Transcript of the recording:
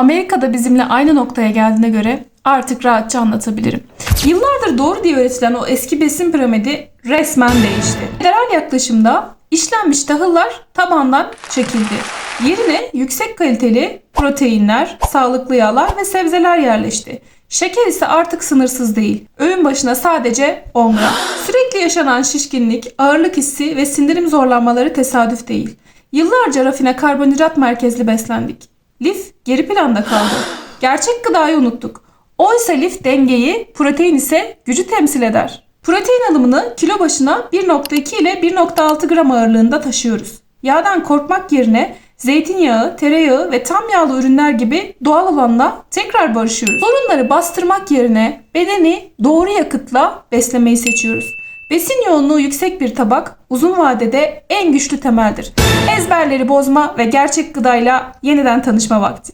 Amerika'da bizimle aynı noktaya geldiğine göre artık rahatça anlatabilirim. Yıllardır doğru diye öğretilen o eski besin piramidi resmen değişti. Federal yaklaşımda işlenmiş tahıllar tabandan çekildi. Yerine yüksek kaliteli proteinler, sağlıklı yağlar ve sebzeler yerleşti. Şeker ise artık sınırsız değil. Öğün başına sadece 10 gram. Sürekli yaşanan şişkinlik, ağırlık hissi ve sindirim zorlanmaları tesadüf değil. Yıllarca rafine karbonhidrat merkezli beslendik. Lif geri planda kaldı. Gerçek gıdayı unuttuk. Oysa lif dengeyi, protein ise gücü temsil eder. Protein alımını kilo başına 1.2 ile 1.6 gram ağırlığında taşıyoruz. Yağdan korkmak yerine zeytinyağı, tereyağı ve tam yağlı ürünler gibi doğal olanla tekrar barışıyoruz. Sorunları bastırmak yerine bedeni doğru yakıtla beslemeyi seçiyoruz. Besin yoğunluğu yüksek bir tabak uzun vadede en güçlü temeldir. Ezberleri bozma ve gerçek gıdayla yeniden tanışma vakti.